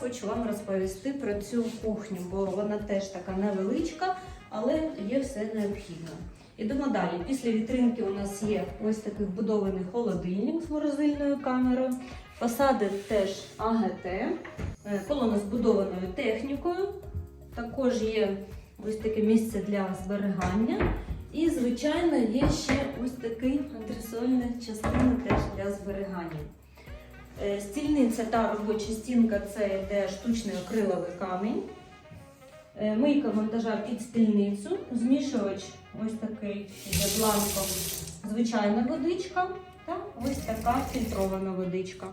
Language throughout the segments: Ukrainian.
хочу вам розповісти про цю кухню, бо вона теж така невеличка, але є все необхідне. Ідемо далі. Після вітринки у нас є ось такий вбудований холодильник з морозильною камерою. Фасади теж АГТ, е, колона з будованою технікою. Також є ось таке місце для зберігання. І, звичайно, є ще ось такий антресольна частина теж для зберігання. Е, Стільниця та робоча стінка це йде штучний акриловий камінь. Е, Мийка монтажа під стільницю, змішувач ось такий йде бланком, звичайна водичка та ось така фільтрована водичка.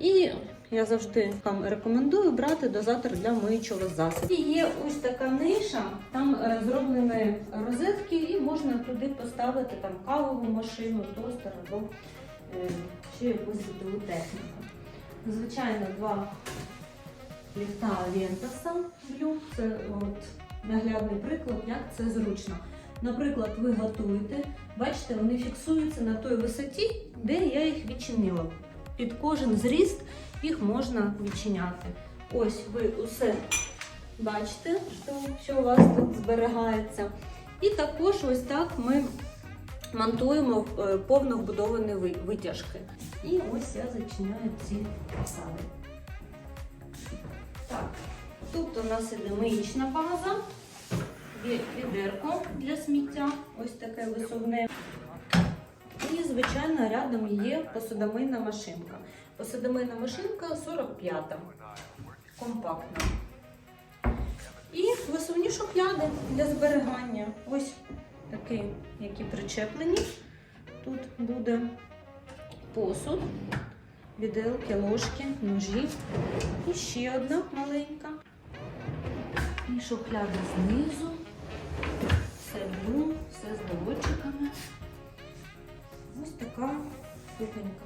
І я завжди вам рекомендую брати дозатор для миючого засобу. Є ось така ниша, там е, зроблені розетки, і можна туди поставити там кавову машину, тостер або е, ще якусь битову техніку. Звичайно, два ліфта Вентаса Блю. Це от наглядний приклад, як це зручно. Наприклад, ви готуєте, бачите, вони фіксуються на той висоті, де я їх відчинила. Під кожен зріст їх можна відчиняти. Ось ви усе бачите, що у вас тут зберігається. І також ось так ми монтуємо е, повно вбудовані витяжки. І ось я зачиняю ці фасади. Так, тут у нас іде миїчна база, відерко для сміття, ось таке висувне. І, звичайно, рядом є посудомийна машинка. Посудомийна машинка 45-та, компактна. І висувні шухляди для зберігання. Ось такі, які причеплені. Тут буде посуд, віделки, ложки, ножі. І ще одна маленька. І шухляда знизу. Все блю, все з доводчиками. Ось така кухонька.